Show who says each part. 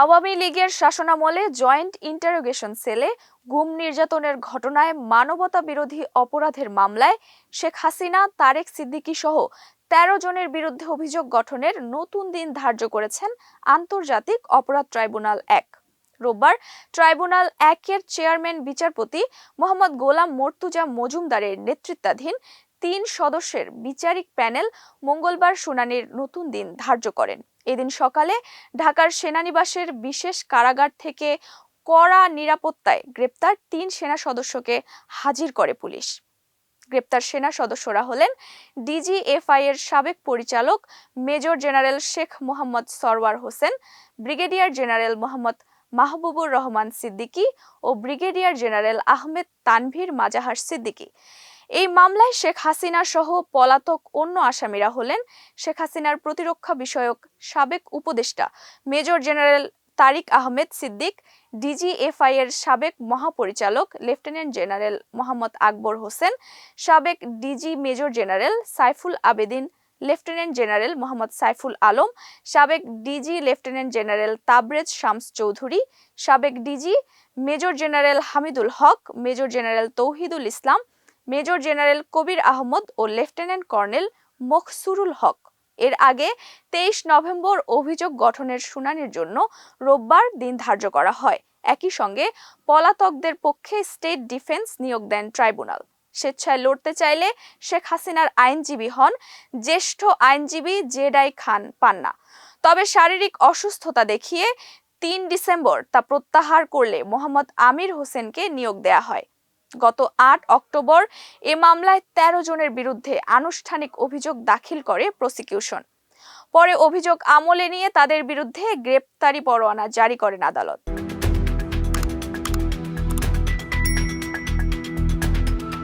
Speaker 1: আওয়ামী লীগের শাসনামলে joint interrogation সেলে গুম নির্যাতনের ঘটনায় মানবতা বিরোধী অপরাধের মামলায় শেখ হাসিনা, তারেক সিদ্দিকী সহ তেরো জনের বিরুদ্ধে অভিযোগ গঠনের নতুন দিন ধার্য করেছেন আন্তর্জাতিক অপরাধ ট্রাইব্যুনাল এক। রোববার ট্রাইব্যুনাল একের চেয়ারম্যান বিচারপতি মোহাম্মদ গোলাম মর্তুজা মজুমদারের নেতৃত্বাধীন তিন সদস্যের বিচারিক প্যানেল মঙ্গলবার শুনানির নতুন দিন ধার্য করেন। এদিন সকালে ঢাকার সেনানিবাসের বিশেষ কারাগার থেকে কড়া নিরাপত্তায় গ্রেপ্তার তিন সেনা সদস্যকে হাজির করে পুলিশ। গ্রেপ্তার সেনা সদস্যরা হলেন ডিজিএফআই এর সাবেক পরিচালক major general Sheikh Mohammad Sarwar Hossain, brigadier general Mohammad Mahbubur Rahman Siddiqui ও ব্রিগেডিয়ার জেনারেল আহমেদ তানভীর মাজাহার সিদ্দিকী। এই মামলায় শেখ হাসিনা সহ পলাতক অন্য আসামিরা হলেন শেখ হাসিনার প্রতিরক্ষা বিষয়ক সাবেক উপদেষ্টা major general Tarique Ahmed Siddique, DGFI এর সাবেক মহাপরিচালক লেফটেন্যান্ট জেনারেল মোহাম্মদ আকবর হোসেন, সাবেক DG major general Saiful Abedin, lieutenant general Mohammad Saiful Alam, সাবেক DG lieutenant general Tabrez Shams Chowdhury, সাবেক DG major general Hamidul Haque, major general Tauhidul Islam major general Kabir Ahmad ও lieutenant colonel Makhsurul Haque. এর আগে তেইশ November অভিযোগ গঠনের শুনানির জন্য রোববার দিন ধার্য করা হয়। একই সঙ্গে পলাতকদের পক্ষে স্টেট ডিফেন্স নিয়োগ দেন ট্রাইব্যুনাল। স্বেচ্ছায় লড়তে চাইলে শেখ হাসিনার আইনজীবী হন জ্যেষ্ঠ আইনজীবী জেডাই খান পান্না। তবে শারীরিক অসুস্থতা দেখিয়ে তিন ডিসেম্বর তা প্রত্যাহার করলে মোহাম্মদ আমির হোসেনকে নিয়োগ দেয়া হয়। গত আট অক্টোবর এ মামলায় ১৩ জনের বিরুদ্ধে আনুষ্ঠানিক অভিযোগ দাখিল করে প্রসিকিউশন। পরে অভিযোগ আমলে নিয়ে তাদের বিরুদ্ধে গ্রেপ্তারি পরোয়ানা জারি করেন আদালত।